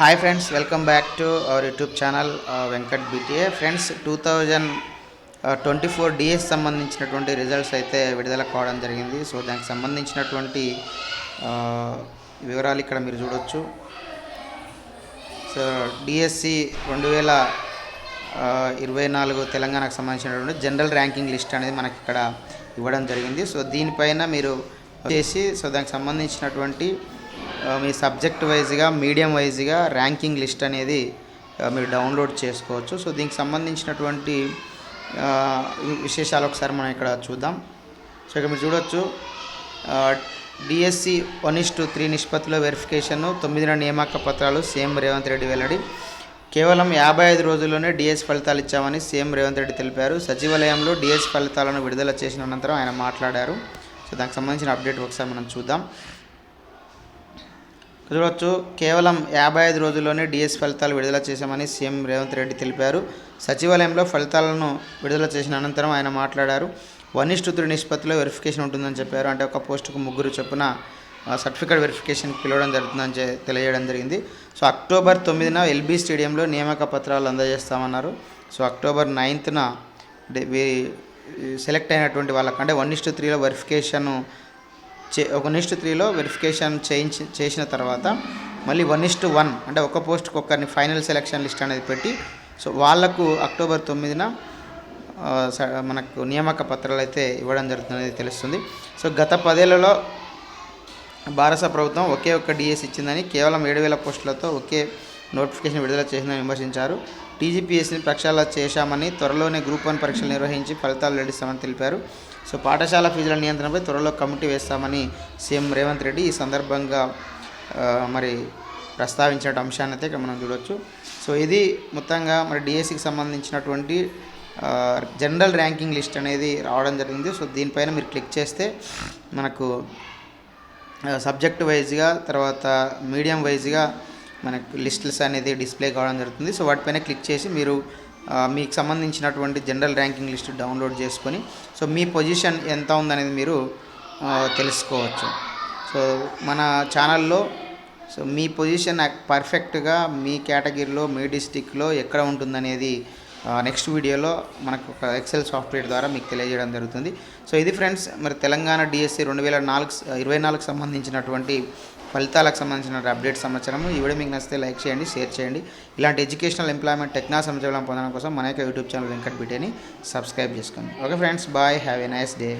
Hi friends welcome back to our YouTube channel Venkat BTA friends two thousand twenty four DS సంబంధించినటువంటి results అయితే విడుదల కావడం జరిగింది. So దానికి సంబంధించినటువంటి uh, వివరాలు ఇక్కడ మీరు చూడొచ్చు. సో డిఎస్సి రెండు వేల uh, ఇరవై నాలుగు తెలంగాణకు సంబంధించినటువంటి జనరల్ ర్యాంకింగ్ లిస్ట్ అనేది మనకి ఇక్కడ ఇవ్వడం జరిగింది. సో దీనిపైన మీరు చేసి సో దానికి సంబంధించినటువంటి మీ సబ్జెక్ట్ వైజ్గా మీడియం వైజ్గా ర్యాంకింగ్ లిస్ట్ అనేది మీరు డౌన్లోడ్ చేసుకోవచ్చు. సో దీనికి సంబంధించినటువంటి విశేషాలు ఒకసారి మనం ఇక్కడ చూద్దాం. సో ఇక్కడ మీరు చూడొచ్చు DSC one is to three నిష్పత్తిలో వెరిఫికేషన్ తొమ్మిదిన నియామక పత్రాలు సీఎం రేవంత్ రెడ్డి వెల్లడి. కేవలం యాభై ఐదు రోజుల్లోనే డిఎస్ ఫలితాలు ఇచ్చామని సీఎం రేవంత్ రెడ్డి తెలిపారు. సచివాలయంలో డిఎస్ ఫలితాలను విడుదల చేసిన అనంతరం ఆయన మాట్లాడారు. సో దానికి సంబంధించిన అప్డేట్ ఒకసారి మనం చూద్దాం. చూడవచ్చు కేవలం యాభై ఐదు రోజుల్లోనే డిఎస్ ఫలితాలు విడుదల చేశామని సీఎం రేవంత్ రెడ్డి తెలిపారు. సచివాలయంలో ఫలితాలను విడుదల చేసిన అనంతరం ఆయన మాట్లాడారు. వన్ ఇస్ నిష్పత్తిలో వెరిఫికేషన్ ఉంటుందని చెప్పారు. అంటే ఒక పోస్టుకు ముగ్గురు చొప్పున సర్టిఫికేట్ వెరిఫికేషన్ పిలవడం జరుగుతుందని తెలియడం తెలియజేయడం జరిగింది. సో అక్టోబర్ తొమ్మిదిన ఎల్బీ స్టేడియంలో నియామక పత్రాలు అందజేస్తామన్నారు. సో అక్టోబర్ నైన్త్న సెలెక్ట్ అయినటువంటి వాళ్ళకంటే వన్ ఇష్టు త్రీలో వెరిఫికేషన్ చే ఒక నిస్ట్ త్రీలో వెరిఫికేషన్ చేయించి చేసిన తర్వాత మళ్ళీ వన్ ఇస్ట్ వన్ అంటే ఒక పోస్ట్కి ఒకరిని ఫైనల్ సెలక్షన్ లిస్ట్ అనేది పెట్టి సో వాళ్ళకు అక్టోబర్ తొమ్మిదిన స- మనకు నియామక పత్రాలు అయితే ఇవ్వడం జరుగుతుందనేది తెలుస్తుంది. సో గత పదేళ్ళలో భారత ప్రభుత్వం ఒకే ఒక్క డిఎస్ ఇచ్చిందని కేవలం ఏడు వేల పోస్టులతో ఒకే నోటిఫికేషన్ విడుదల చేసిందని విమర్శించారు. టీజీపీఎస్సీని ప్రక్షాళన చేశామని త్వరలోనే గ్రూప్ వన్ పరీక్షలు నిర్వహించి ఫలితాలు వెల్లడిస్తామని తెలిపారు. సో పాఠశాల ఫీజుల నియంత్రణపై త్వరలో కమిటీ వేస్తామని సీఎం రేవంత్ రెడ్డి ఈ సందర్భంగా మరి ప్రస్తావించిన అంశాన్ని అయితే ఇక్కడ మనం చూడవచ్చు సో ఇది మొత్తంగా మరి డిఎస్సికి సంబంధించినటువంటి జనరల్ ర్యాంకింగ్ లిస్ట్ అనేది రావడం జరిగింది. సో దీనిపైన మీరు క్లిక్ చేస్తే మనకు సబ్జెక్ట్ వైజ్గా తర్వాత మీడియం వైజ్గా మనకు లిస్ట్స్ అనేది డిస్ప్లే కావడం జరుగుతుంది. సో వాటిపైన క్లిక్ చేసి మీరు మీకు సంబంధించినటువంటి జనరల్ ర్యాంకింగ్ లిస్ట్ డౌన్లోడ్ చేసుకొని సో మీ పొజిషన్ ఎంత ఉందనేది మీరు తెలుసుకోవచ్చు. సో మన ఛానల్లో సో మీ పొజిషన్ పర్ఫెక్ట్గా మీ కేటగిరీలో మీ డిస్టిక్లో ఎక్కడ ఉంటుందనేది నెక్స్ట్ వీడియోలో మనకు ఒక ఎక్సెల్ సాఫ్ట్వేర్ ద్వారా మీకు తెలియజేయడం జరుగుతుంది. సో ఇది ఫ్రెండ్స్ మరి తెలంగాణ డిఎస్సి రెండు వేల నాలుగు ఇరవై నాలుగు సంబంధించినటువంటి ఫలితాలకు సంబంధించిన అప్డేట్ సమాచారం ఈ వీడియో మీకు నచ్చితే లైక్ చేయండి షేర్ చేయండి. ఇలాంటి ఎడ్యుకేషనల్ ఎంప్లాయ్మెంట్ టెక్నాలజీ సమాచారం పొందడం కోసం మన యొక్క యూట్యూబ్ ఛానల్ వెంకట్ బిటేని సబ్స్క్రైబ్ చేసుకోండి. Okay friends bye have a nice day